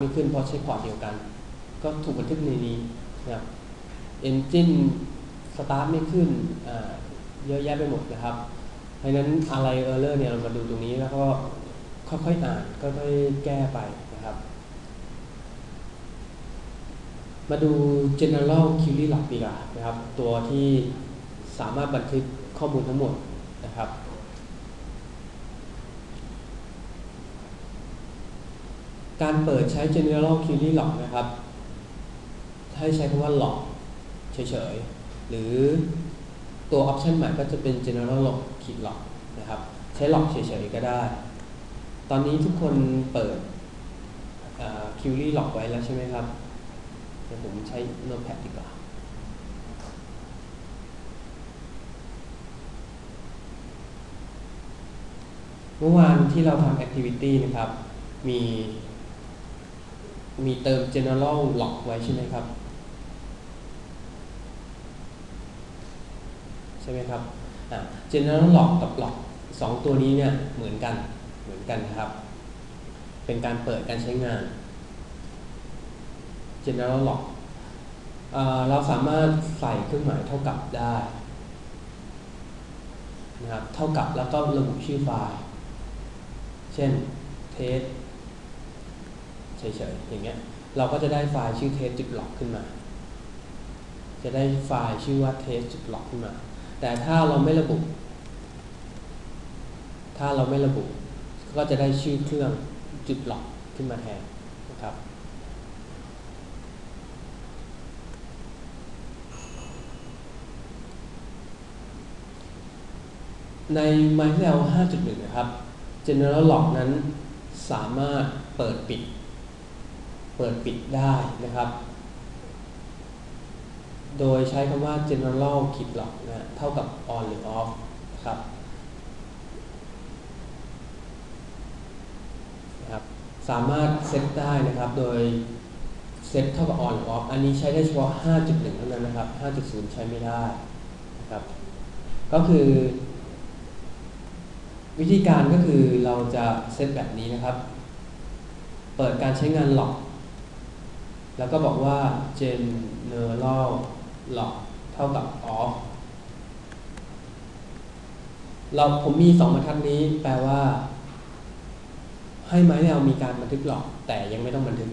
ไม่ขึ้นเพราะใช้พอร์ตเดียวกัน ก็ถูกบันทึกในนี้นะครับ Engine สตาร์ทไม่ขึ้นเยอะแยะไปหมดนะครับเพราะนั้นอะไร Error เนี่ยเรามาดูตรงนี้แล้วก็ค่อยๆอ่านก็ค่อยแก้ไปนะครับ มาดู general query log ดีกว่านะครับ ตัวที่สามารถบันทึกข้อมูลทั้งหมดนะครับ การเปิดใช้ general query log นะครับ ให้ใช้คำว่า log เฉยๆ หรือตัว option ใหม่ก็จะเป็น general log ขีด log นะครับ ใช้ log เฉยๆ ก็ได้ ตอนนี้ทุกคนเปิด query log ไว้แล้วใช่ไหมครับ เดี๋ยวผมใช้ notepad ดีกว่าเมื่อวานที่เราทำ activity นะครับ มี มีเติม general log ไว้ใช่ไหมครับ ใช่ไหมครับ general log กับ log สองตัวนี้เนี่ยเหมือนกันเหมือนกันครับ เป็นการเปิดการใช้งาน general log เราสามารถใส่เครื่องหมายเท่ากับได้นะครับ เท่ากับแล้วก็ระบุชื่อไฟล์ เช่น test เฉยๆอย่างเงี้ยเราก็จะได้ไฟล์ชื่อ test จุด log ขึ้นมา จะได้ไฟล์ชื่อว่า test จุด log ขึ้นมา แต่ถ้าเราไม่ระบุ ถ้าเราไม่ระบุ ก็จะได้ชื่อเครื่องจุด log ขึ้นมาแทนนะครับใน MySQL 5.1 นะครับ General Log นั้นสามารถเปิดปิด เปิดปิดได้นะครับ โดยใช้คำว่า general ขีด log นะเท่ากับ on หรือ off ครับนะครับ สามารถเซตได้นะครับโดยเซตเท่ากับ on หรือ off อันนี้ใช้ได้เฉพาะ 5.1 เท่านั้นนะครับ 5.0 ใช้ไม่ได้นะครับ ก็คือ วิธีการก็คือเราจะเซตแบบนี้นะครับ เปิดการใช้งานหลอก แล้วก็บอกว่า general log เท่ากับ off เราผมมีสองบรรทัดนี้แปลว่า ให้ไม้เรามีการบันทึกหลอก แต่ยังไม่ต้องบันทึก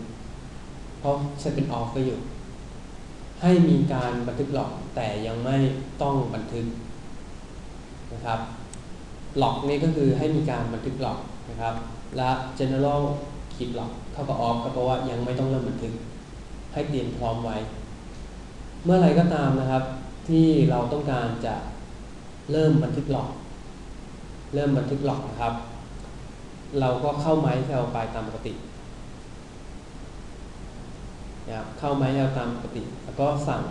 เพราะใช้เป็น off ก็อยู่ ให้มีการบันทึกหลอก แต่ยังไม่ต้องบันทึกนะครับหลอกนี่ก็คือให้มีการบันทึกหลอกนะครับ และ general ขีดหลอกเท่ากับ off ก็เพราะว่ายังไม่ต้องเริ่มบันทึก ให้เตรียมพร้อมไว้ เมื่อไรก็ตามนะครับ ที่เราต้องการจะเริ่มบันทึกหลอก เริ่มบันทึกหลอกนะครับ เราก็เข้าไม้แถวไปตามปกตินะครับเข้าไม้แถวตามปกติ แล้วก็สั่ง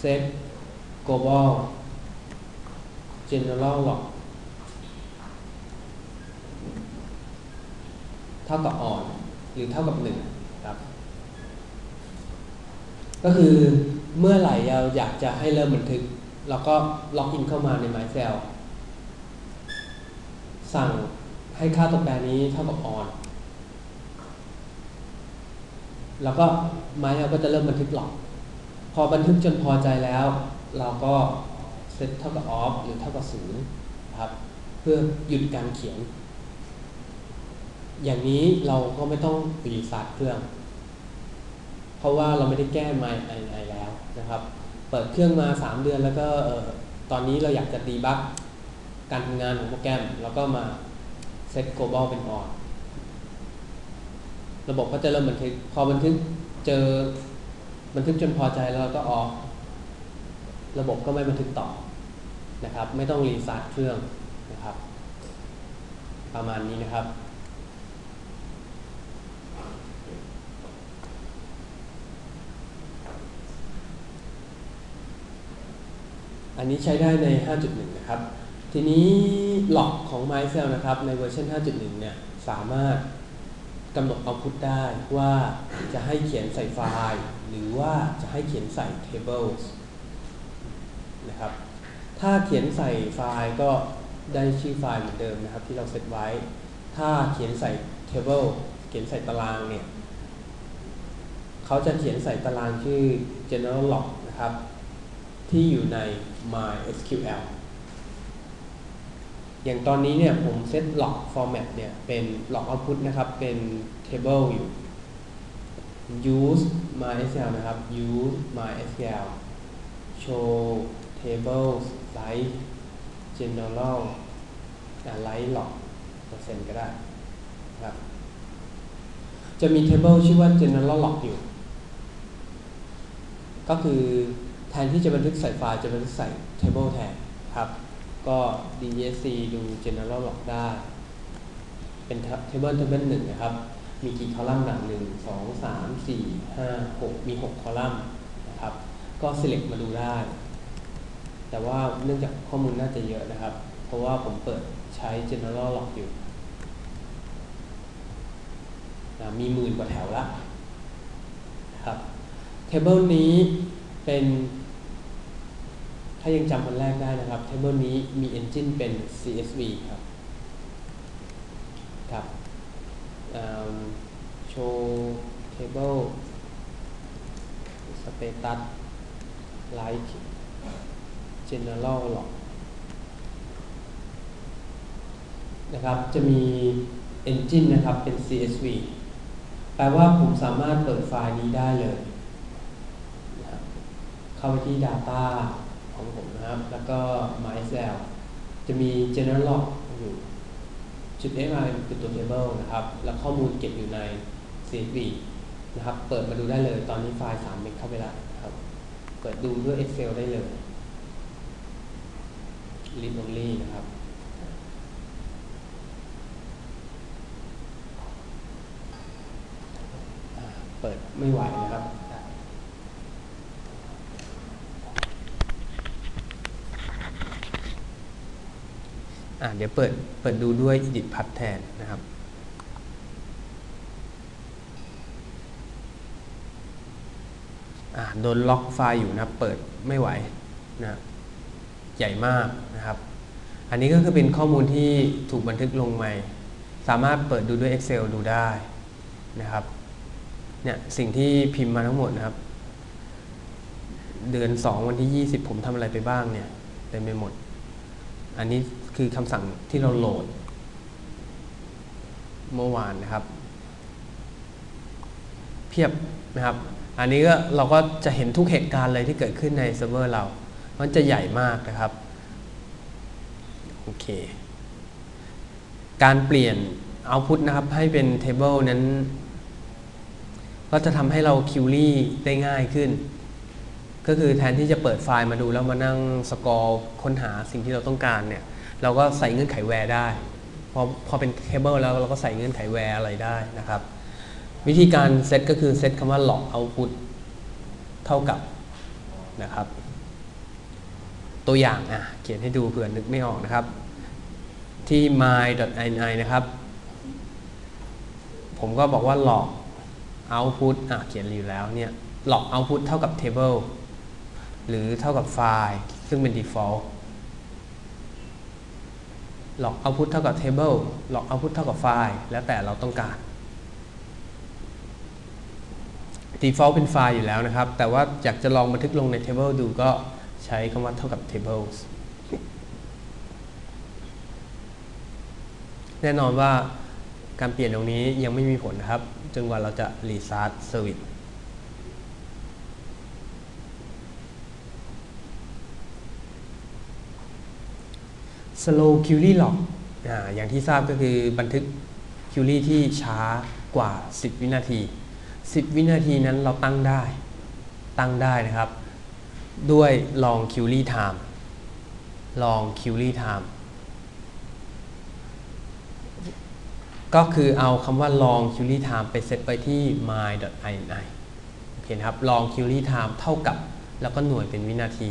set global general log เท่ากับ on หรือเท่ากับ1ครับ ก็คือเมื่อไหร่เราอยากจะให้เริ่มบันทึก เราก็ล็อกอินเข้ามาใน MyCell สั่งให้ค่าตัวแปรนี้เท่ากับ on แล้วก็ MyCell ก็จะเริ่มบันทึกหลอก พอบันทึกจนพอใจแล้ว เราก็เซตเท่ากับ off หรือเท่ากับ0ครับ เพื่อหยุดการเขียน อย่างนี้เราก็ไม่ต้องรีสตาร์ทเครื่อง เพราะว่าเราไม่ได้แก้ my i แล้วนะครับ เปิดเครื่องมา 3 เดือนแล้วก็ตอนนี้เราอยากจะดีบักการทำงานของโปรแกรม แล้วก็มาเซต global เป็น on ระบบก็จะเริ่มบันทึกพอบันทึกเจอบันทึกจนพอใจแล้วเราก็ออกระบบก็ไม่บันทึกต่อนะครับ ไม่ต้องรีสตาร์ทเครื่องนะครับ ประมาณนี้นะครับ อันนี้ใช้ได้ใน 5.1 นะครับ ทีนี้หลอกของ MyCell นะครับ ในเวอร์ชัน5.1 เนี่ย สามารถกำหนดเอาพุทได้ว่าจะให้เขียนใส่ไฟล์ หรือว่าจะให้เขียนใส่ tables นะครับ ถ้าเขียนใส่ไฟล์ก็ได้ชื่อไฟล์เหมือนเดิมนะครับ ที่เราเซตไว้ ถ้าเขียนใส่ table เขียนใส่ตารางเนี่ย เขาจะเขียนใส่ตารางชื่อ general log นะครับ ที่อยู่ใน MySQL อย่างตอนนี้เนี่ยผมเซต log format เนี่ยเป็น log output นะครับเป็น table อยู่ use MySQL นะครับ use MySQL show tables like general like log เปอร์เซ็นต์ก็ได้นะครับ จะมี table ชื่อว่า general log อยู่ ก็คือ แทนที่จะบันทึกใส่ไฟล์จะบันทึกใส่ table แทนครับ ก็ DSC ดู general log ได้ เป็น table table หนึ่งนะครับ มีกี่คอลัมน์หนังหนึ่งสองสามสี่ห้าหกมีหกคอลัมน์นะครับ ก็ select มาดูได้ แต่ว่าเนื่องจากข้อมูลน่าจะเยอะนะครับ เพราะว่าผมเปิดใช้ general log อยู่นะมีหมื่นกว่าแถวละครับ table นี้ เป็น ถ้ายังจำคนแรกได้นะครับ table นี้มี engine เป็น CSV ครับ ครับ show table status like general log นะครับจะมี engine นะครับเป็น CSV แปลว่าผมสามารถเปิดไฟล์นี้ได้เลย เข้าไปที่ data ของผมนะครับ แล้วก็ MySQL จะมี general log อยู่จุด xml คือตัว table นะครับ แล้วข้อมูลเก็บอยู่ใน CSV นะครับ เปิดมาดูได้เลย ตอนนี้ไฟล์ 3 เมกเข้าไปแล้วครับ เปิดดูด้วย Excel ได้เลย read only นะครับเปิดไม่ไหวนะครับ อ่า เดี๋ยวเปิดเปิดดูด้วย edit path แทนนะครับโดนล็อกไฟล์อยู่นะเปิดไม่ไหวนะใหญ่มากนะครับ อันนี้ก็คือเป็นข้อมูลที่ถูกบันทึกลงใหม่ สามารถเปิดดูด้วย Excel ดูได้นะครับเนี่ยสิ่งที่พิมพ์มาทั้งหมดนะครับ เดือน 2 วันที่ 20 ผมทำอะไรไปบ้างเนี่ยเต็มไปหมด อันนี้ คือคำสั่งที่เราโหลด เมื่อวานนะครับ เพียบนะครับ อันนี้ก็เราก็จะเห็นทุกเหตุการณ์เลยที่เกิดขึ้นในเซิร์ฟเวอร์เรา มันจะใหญ่มากนะครับ โอเค การเปลี่ยน output นะครับให้เป็น table นั้น ก็จะทำให้เราคิวรี่ได้ง่ายขึ้นก็คือแทนที่จะเปิดไฟล์มาดูแล้วมานั่งสกอร์ค้นหาสิ่งที่เราต้องการเนี่ย เราก็ใส่เงื่อนไขแวร์ได้ พอพอเป็น table แล้วเราก็ใส่เงื่อนไขแวร์อะไรได้นะครับ วิธีการเซตก็คือเซตคำว่า log output เท่ากับนะครับ ตัวอย่างอะเขียนให้ดูเผื่อนึกไม่ออกนะครับ ที่ my.ini นะครับ ผมก็บอกว่า log output อะเขียนอยู่แล้วเนี่ย log output เท่ากับ table หรือเท่ากับไฟล์ซึ่งเป็น default log output เท่ากับ table log output เท่ากับไฟล์ แล้วแต่เราต้องการ default เป็นไฟล์อยู่แล้วนะครับ แต่ว่าอยากจะลองบันทึกลงใน table ดูก็ใช้คำว่าเท่ากับ tables แน่นอนว่าการเปลี่ยนตรงนี้ยังไม่มีผลนะครับ จนกว่าเราจะ restart service slow query log อ่าอย่างที่ทราบก็คือบันทึก query ที่ช้ากว่า 10 วินาที 10 วินาทีนั้นเราตั้งได้ ตั้งได้นะครับ ด้วยลอง query time ลอง query time ก็คือเอาคำว่า long query time ไปเซตไปที่ my.ini โอเคนะครับ long query time เท่ากับ แล้วก็หน่วยเป็นวินาที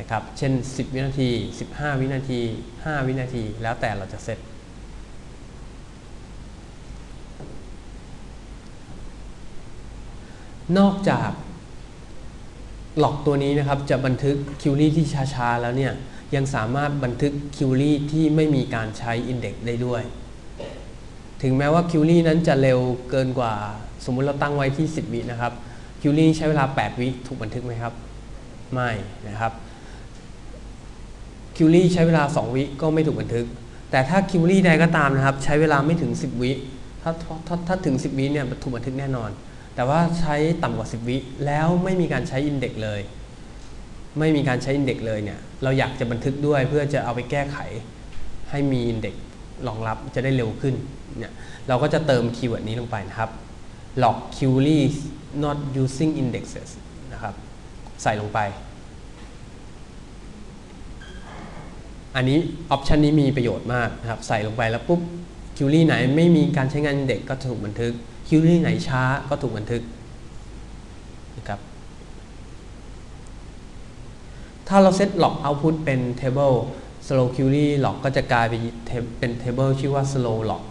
นะครับ เช่น 10 วินาที 15 วินาที 5 วินาที แล้วแต่เราจะเซตนอกจากหลอกตัวนี้นะครับจะบันทึกคิวรี่ที่ช้าๆ แล้วเนี่ยยังสามารถบันทึกคิวรี่ที่ไม่มีการใช้อินเด็กซ์ได้ด้วย ถึงแม้ว่าคิวรี่นั้นจะเร็วเกินกว่า สมมุติเราตั้งไว้ที่ 10 วินะครับคิวรี่ใช้เวลา 8 วิถูกบันทึกไหมครับ ไม่นะครับ คิวรี่ใช้เวลา 2 วิก็ไม่ถูกบันทึก แต่ถ้าคิวรี่ใดก็ตามนะครับ ใช้เวลาไม่ถึง 10 วิถ้าถ้าถ้าถึง 10 วิเนี่ยถูกบันทึกแน่นอน แต่ว่าใช้ต่ำกว่า 10 วิแล้วไม่มีการใช้อินเด็กซ์เลย ไม่มีการใช้อินเด็กซ์เลยเนี่ยเราอยากจะบันทึกด้วยเพื่อจะเอาไปแก้ไขให้มีอินเด็กซ์รองรับจะได้เร็วขึ้นเนี่ยเราก็จะเติมคีย์เวิร์ดนี้ลงไปนะครับ log queries not using indexes นะครับ ใส่ลงไป อันนี้ออปชันนี้มีประโยชน์มากนะครับใส่ลงไปแล้วปุ๊บคิวรี่ไหนไม่มีการใช้งานเด็กก็ถูกบันทึกคิวรี่ไหนช้าก็ถูกบันทึกนะครับถ้าเราเซต log output เป็น table slow query log ก็จะกลายเป็นเป็น table ชื่อว่า slow log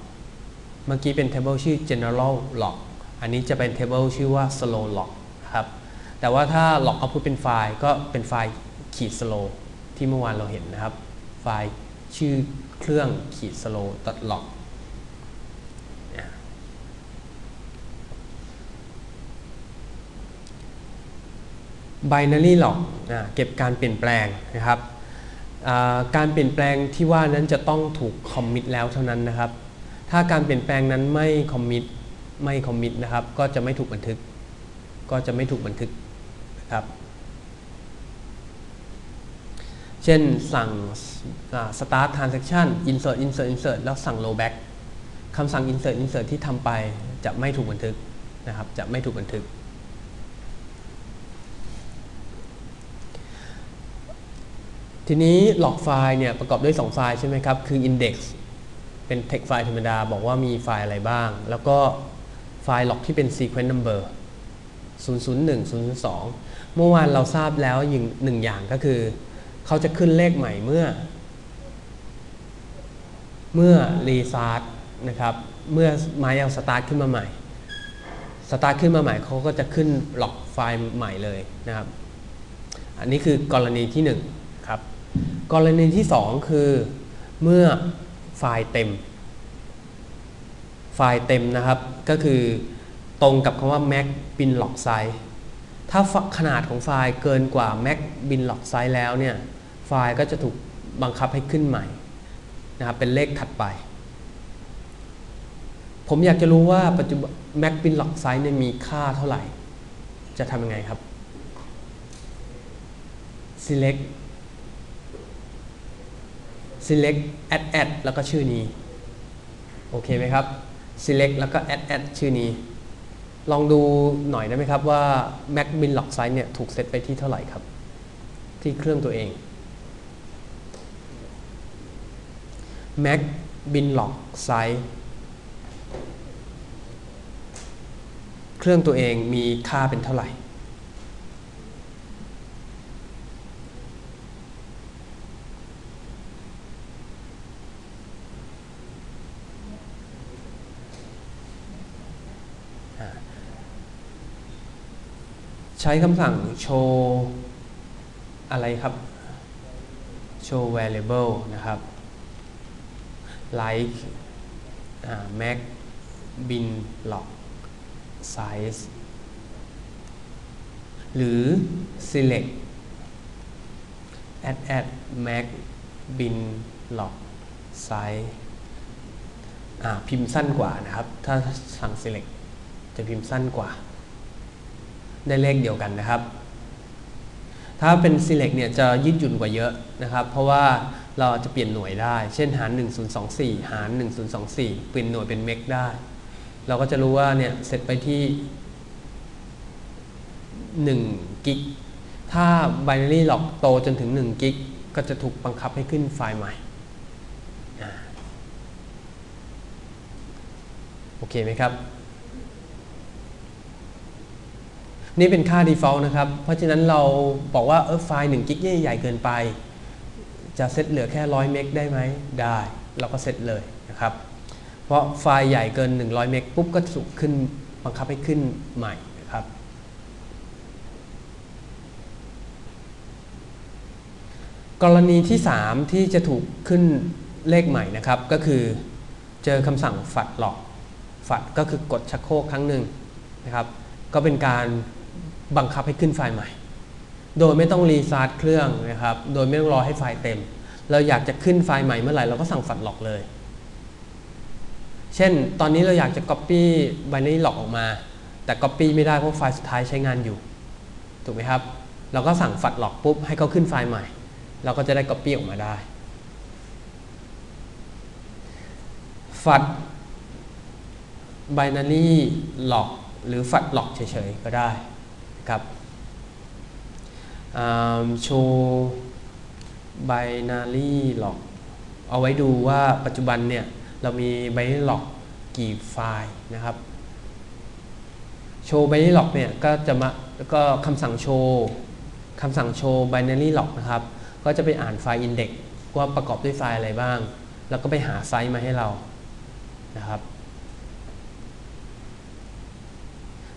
เมื่อกี้เป็น table ชื่อ general log อันนี้จะเป็น table ชื่อว่า slow log ครับแต่ว่าถ้า log output เป็นไฟล์ก็เป็นไฟล์ขีด slow ที่เมื่อวานเราเห็นนะครับ ล์ชื่อเครื่องขีด slow log binary log เก็บการเปลี่ยนแปลงนะครับการเปลี่ยนแปลงที่ว่านั้นจะต้องถูกคอมมิตแล้วเท่านั้นนะครับ ถ้าการเปลี่ยนแปลงนั้นไม่คอมมิตไม่คอมมิตนะครับ ก็จะไม่ถูกบันทึก ก็จะไม่ถูกบันทึกนะครับ เช่นสั่ง start transaction insert insert insert แล้วสั่ง rollback คำสั่ง insert insert ที่ทำไปจะไม่ถูกบันทึกนะครับ จะไม่ถูกบันทึก ทีนี้หลอกไฟล์เนี่ยประกอบด้วย 2 ไฟล์ใช่ไหมครับ คือ index เป็น text ไฟล์ธรรมดา บอกว่ามีไฟล์อะไรบ้าง แล้วก็ไฟล์หลอกที่เป็น sequence number 001 002 เมื่อวานเราทราบแล้วอย่างหนึ่งอย่างก็คือ เขาจะขึ้นเลขใหม่เมื่อ เมื่อรีซาร์ตนะครับ เมื่อไม้เอาสตาร์ทขึ้นมาใหม่ สตาร์ทขึ้นมาใหม่เขาก็จะขึ้นหลอกไฟล์ใหม่เลยนะครับ อันนี้คือกรณีที่1ครับ กรณีที่ 2 คือเมื่อไฟล์เต็ม ไฟล์เต็มนะครับ ก็คือตรงกับคำว่า max bin log size ถ้าขนาดของไฟล์เกินกว่า max bin log size แล้วเนี่ย ไฟล์ก็จะถูกบังคับให้ขึ้นใหม่นะครับเป็นเลขถัดไป ผมอยากจะรู้ว่าปัจจุบัน max bin log size เนี่ยมีค่าเท่าไหร่ จะทำยังไงครับ select select add add แล้วก็ชื่อนี้ โอเคไหมครับ select แล้วก็ add add ชื่อนี้ ลองดูหน่อยได้ไหมครับว่า max bin log size เนี่ยถูกเซตไปที่เท่าไหร่ครับ ที่เครื่องตัวเอง max bin log size เครื่องตัวเองมีค่าเป็นเท่าไหร่ ใช้คำสั่ง show อะไรครับ show variable นะครับ like max bin log size หรือ select add add max bin log size พิมพ์สั้นกว่านะครับ ถ้าสั่ง select จะพิมพ์สั้นกว่า ได้เลขเดียวกันนะครับ ถ้าเป็น select เนี่ยจะยืดหยุ่นกว่าเยอะนะครับ เพราะว่า เราจะเปลี่ยนหน่วยได้ เช่นหาร 1024 หาร 1024 เปลี่ยนหน่วยเป็นเมกได้ เราก็จะรู้ว่าเนี่ยเสร็จไปที่1กิก ถ้า binary log โตจนถึง1กิก ก็จะถูกบังคับให้ขึ้นไฟล์ใหม่ โอเคไหมครับ นี่เป็นค่า default นะครับ เพราะฉะนั้นเราบอกว่าเออไฟล์1กิกใหญ่เกินไป จะเซตเหลือแค่ 100 เมกได้ไหมได้ เราก็เซตเลยนะครับ เพราะไฟล์ใหญ่เกิน 100 เมกปุ๊บก็ถูกขึ้นบังคับให้ขึ้นใหม่นะครับ กรณีที่ 3 ที่จะถูกขึ้นเลขใหม่นะครับ ก็คือเจอคำสั่งฝัดหลอกฝัดก็คือกดชักโครกครั้งหนึ่งนะครับ ก็เป็นการบังคับให้ขึ้นไฟล์ใหม่ โดยไม่ต้องรีสตาร์ทเครื่องนะครับ โดยไม่ต้องรอให้ไฟล์เต็ม เราอยากจะขึ้นไฟล์ใหม่เมื่อไหร่เราก็สั่งฝัดหลอกเลย เช่น ตอนนี้เราอยากจะ Copy binary log ออกมา แต่ Copy ไม่ได้เพราะไฟล์สุดท้ายใช้งานอยู่ ถูกไหมครับ เราก็สั่งฝัดหลอกปุ๊บให้เขาขึ้นไฟล์ใหม่ เราก็จะได้ Copy ออกมาได้ ฝัด binary log หรือฝัด log เฉยๆก็ได้ครับ โชว์ binary log เอาไว้ดูว่าปัจจุบันเนี่ย เรามี binary log กี่ไฟล์นะครับโชว์ binary log เนี่ยก็จะมาแล้วก็คำสั่งโชว์คำสั่งโชว์ binary log นะครับ ก็จะไปอ่านไฟล์ index ว่าประกอบด้วยไฟล์อะไรบ้าง แล้วก็ไปหาไซส์มาให้เรานะครับ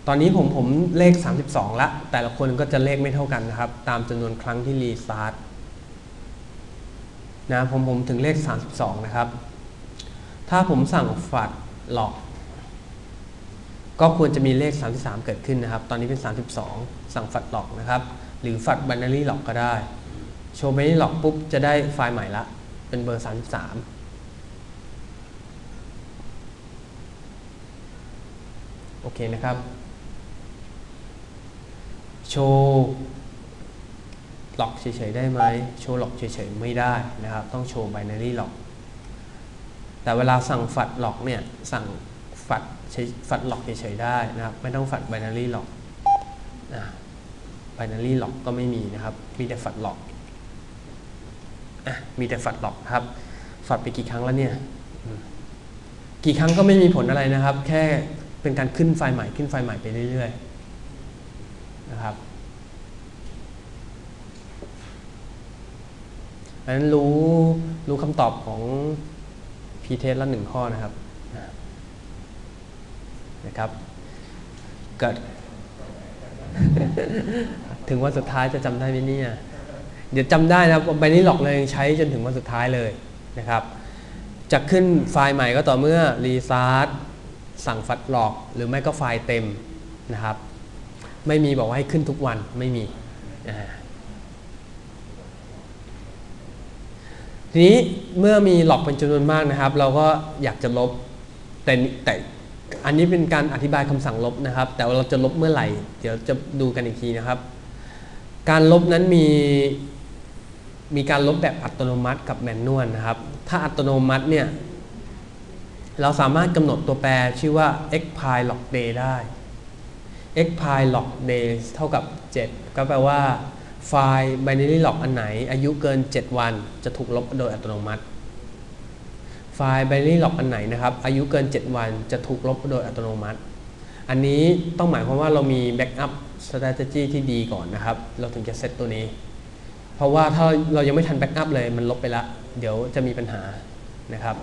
ต อนนี้ผมผมเลข 32 ละ แต่ละคนก็จะเลขไม่เท่ากันนะครับ ตามจำนวนครั้งที่รีสตาร์ทนะผมผมถึงเลข 32 นะครับ ถ้าผมสั่งฝัดหลอก ก็ควรจะมีเลข 33 เกิดขึ้นนะครับ ตอนนี้เป็น 32 สั่งฝัดหลอกนะครับ หรือฝัดบันนารีหลอกก็ได้ โชว์บันนารีหลอกปุ๊บจะได้ไฟล์ใหม่ละ เป็นเบอร์ 33โอเคนะครับ โชว์หลอกเฉยๆได้ไหมโชว์หลอกเฉยๆไม่ได้นะครับ ต้องโชว์ binary หลอก แต่เวลาสั่งฝัดหลอกเนี่ยสั่งฝัดฝัดหลอกเฉยๆได้นะครับ ไม่ต้องฝัด binary หลอกนะ binary หลอกก็ไม่มีนะครับ มีแต่ฝัดหลอกอะมีแต่ฝัดหลอกครับ ฝัดไปกี่ครั้งแล้วเนี่ยกี่ครั้งก็ไม่มีผลอะไรนะครับ แค่เป็นการขึ้นไฟล์ใหม่ขึ้นไฟล์ใหม่ไปเรื่อยๆ นะครับอันนั้นรู้รู้คำตอบของพีเทสละหนึ่งข้อนะครับนะครับ เกิด ถึงวันสุดท้ายจะจำได้ไหมเนี่ยเดี๋ยวจำได้นะครับใบนี้หลอกเลยใช้จนถึงวันสุดท้ายเลยนะครับจะขึ้นไฟล์ใหม่ก็ต่อเมื่อรีซาร์สั่งฟัดหลอก หรือไม่ก็ไฟล์เต็มนะครับ ไม่มีบอกว่าให้ขึ้นทุกวันไม่มีทีนี้เมื่อมีหลอกเป็นจำนวนมากนะครับ เราก็อยากจะลบแต่แต่อันนี้เป็นการอธิบายคำสั่งลบนะครับ แต่เราจะลบเมื่อไหร่ เดี๋ยวจะดูกันอีกทีนะครับ การลบนั้นมีมีการลบแบบอัตโนมัติกับแมนนวลนะครับ ถ้าอัตโนมัติเนี่ย เราสามารถกำหนดตัวแปรชื่อว่า x p i log day ได้ x p i log day เท่ากับ 7 ก็แปลว่าไฟล์ binary log อันไหน อายุเกิน 7 วัน จะถูกลบโดยอัตโนมัติ ไฟล์ binary log อันไหนนะครับ อายุเกิน 7 วัน จะถูกลบโดยอัตโนมัติ อันนี้ต้องหมายความว่าเรามี backup strategy ที่ดีก่อนนะครับ เราถึงจะเซตตัวนี้ เพราะว่าถ้าเรายังไม่ทัน backup เลยมันลบไปล้วเดี๋ยวจะมีปัญหานะครับ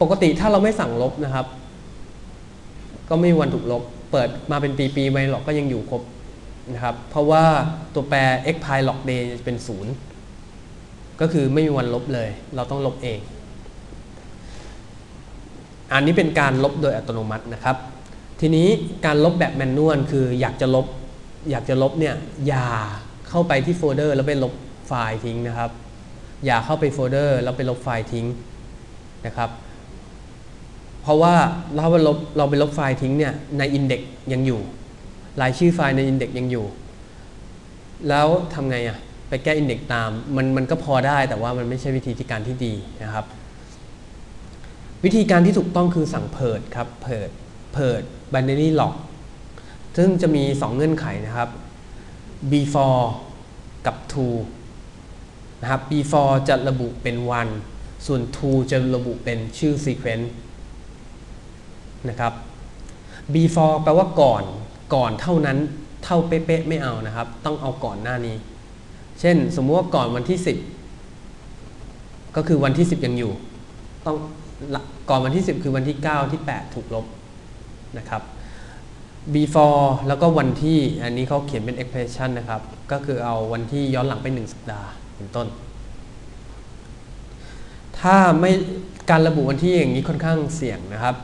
ปกติถ้าเราไม่สั่งลบนะครับ ก็ไม่มีวันถูกลบ เปิดมาเป็นปีๆไปหรอกก็ยังอยู่ครบนะครับ เพราะว่าตัวแปร x pi log day จะเป็นศูนย์ก็คือไม่มีวันลบเลย เราต้องลบเอง อันนี้เป็นการลบโดยอัตโนมัตินะครับ ทีนี้การลบแบบแมนนวลคืออยากจะลบ อยากจะลบเนี่ยอย่าเข้าไปที่โฟลเดอร์แล้วไปลบไฟล์ทิ้งนะครับ อย่าเข้าไปโฟลเดอร์แล้วไปลบไฟล์ทิ้งนะครับ เพราะว่าเราไปลบเราไปลบไฟล์ทิ้งเนี่ยในอินเด็กยังอยู่ รายชื่อไฟล์ในอินเด็กยังอยู่ แล้วทำไงอะ่ะไปแก้อินเด็กตามมันมันก็พอได้แต่ว่ามันไม่ใช่วิธีการที่ดีนะครับ วิธีการที่ถูกต้องคือสั่งเพิดครับเพิดเพิด binary log ซึ่งจะมี 2 เงื่อนไขนะครับ before กับ to นะครับ before จะระบุเป็นวัน ส่วน to จะระบุเป็นชื่อ sequence นะครับ before แปลว่าก่อนก่อนเท่านั้นเท่าเป๊ะๆไม่เอานะครับ ต้องเอาก่อนหน้านี้ เช่น สมมติว่าก่อนวันที่ 10 ก็คือวันที่ 10 ยังอยู่ ต้องก่อนวันที่ 10 คือวันที่ 9 ที่ 8 ถูกลบนะครับ before แล้วก็วันที่อันนี้เขาเขียนเป็น expression นะครับ ก็คือเอาวันที่ย้อนหลังไป 1 สัปดาห์เป็นต้น ถ้าไม่การระบุวันที่อย่างนี้ค่อนข้างเสี่ยงนะครับ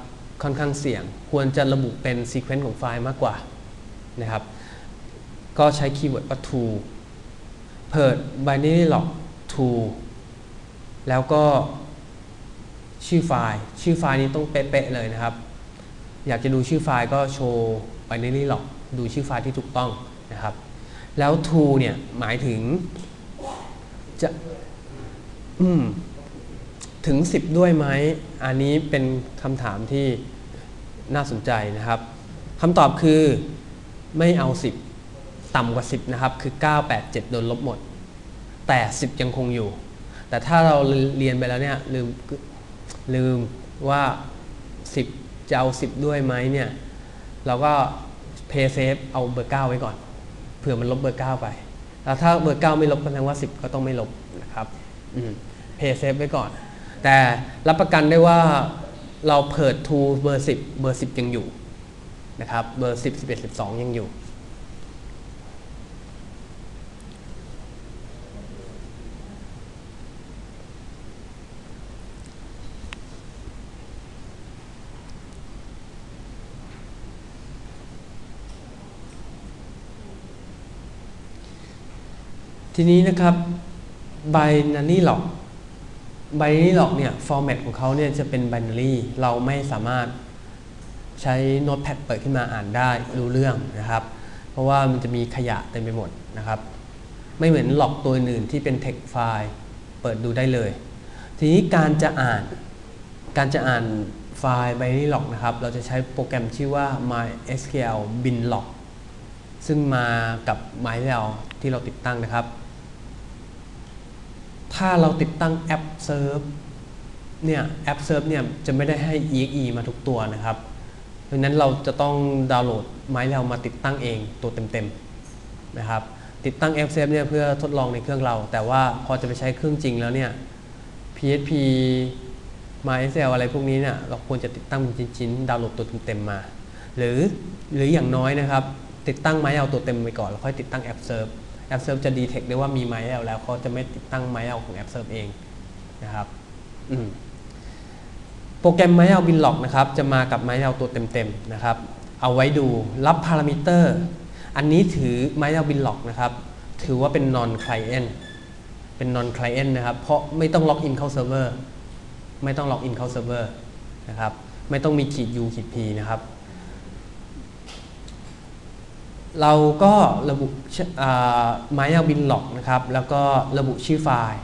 ค่อนข้างเสี่ยง ควรจะระบุเป็น sequence ของไฟล์มากกว่านะครับก็ใช้คีย์เวิร์ดว่า to เปิด binary log to แล้วก็ชื่อไฟล์ ชื่อไฟล์นี้ต้องเป๊ะๆเลยนะครับ อยากจะดูชื่อไฟล์ก็โชว์ binary log ดูชื่อไฟล์ที่ถูกต้องนะครับ แล้ว to เนี่ยหมายถึงจะถึง 10 ด้วยไหม อันนี้เป็นคำถามที่ น่าสนใจนะครับคำตอบคือไม่เอา 10 ต่ำกว่า 10 นะครับ คือ 9 8 7 โดนลบหมด แต่ 10 ยังคงอยู่ แต่ถ้าเราเรียนไปแล้วเนี่ยลืมลืมว่า 10 จะเอา 10 ด้วยไหมเนี่ย เราก็ pay safe เอาเบอร์ 9 ไว้ก่อน เผื่อมันลบเบอร์ 9 ไป แล้วถ้าเบอร์ 9 ไม่ลบแสดงว่า 10 ก็ต้องไม่ลบนะครับอืม pay safe ไว้ก่อน แต่รับประกันได้ว่า เราเปิด to เบอร์10เบอร์10ยังอยู่นะครับเบอร์10 11 12ยังอยู่ ทีนี้นะครับ binary log binary log เนี่ย format ของเขาเนี่ยจะเป็น binary เราไม่สามารถใช้ notepad เปิดขึ้นมาอ่านได้รู้เรื่องนะครับ เพราะว่ามันจะมีขยะเต็มไปหมดนะครับ ไม่เหมือน log ตัวอื่นที่เป็น text file เปิดดูได้เลย ทีนี้การจะอ่านการจะอ่านไฟล์ binary log นะครับ เราจะใช้โปรแกรมชื่อว่า mysql binlog ซึ่งมากับ MySQL ที่เราติดตั้งนะครับ ถ้าเราติดตั้งแอป Serve เนี่ยแอป Serve เนี่ยจะไม่ได้ให้ exe มาทุกตัวนะครับดังนั้นเราจะต้องดาวน์โหลด MySQL มาติดตั้งเองตัวเต็มๆนะครับติดตั้งแอป Serve เนี่ยเพื่อทดลองในเครื่องเรา แต่ว่าพอจะไปใช้เครื่องจริงแล้วเนี่ย PHP MySQL อะไรพวกนี้เนี่ยเราควรจะติดตั้งเป็นชิ้นๆดาวน์โหลดตัวเต็มๆมา หรือหรืออย่างน้อยนะครับ ติดตั้ง MySQL ตัวเต็มไปก่อนแล้วค่อยติดตั้งแอป Serve แอป Serve จะดีเทคได้ว่ามี MySQL แล้วเขาจะไม่ติดตั้ง MySQL ของแอป Serve เองนะครับอืมโปรแกรม MySQL Binlog นะครับจะมากับ MySQL ตัวเต็มๆนะครับ เอาไว้ดูรับพารามิเตอร์ อันนี้ถือ MySQL Binlog นะครับถือว่าเป็น non client เป็น non client นะครับ เพราะไม่ต้องล็อกอินเข้าเซิร์ฟเวอร์ไม่ต้องล็อกอินเข้าเซิร์ฟเวอร์นะครับไม่ต้องมีขีด u ขีด p นะครับ เราก็ระบุไม้เอาบินหลอกนะครับ แล้วก็ระบุชื่อไฟล์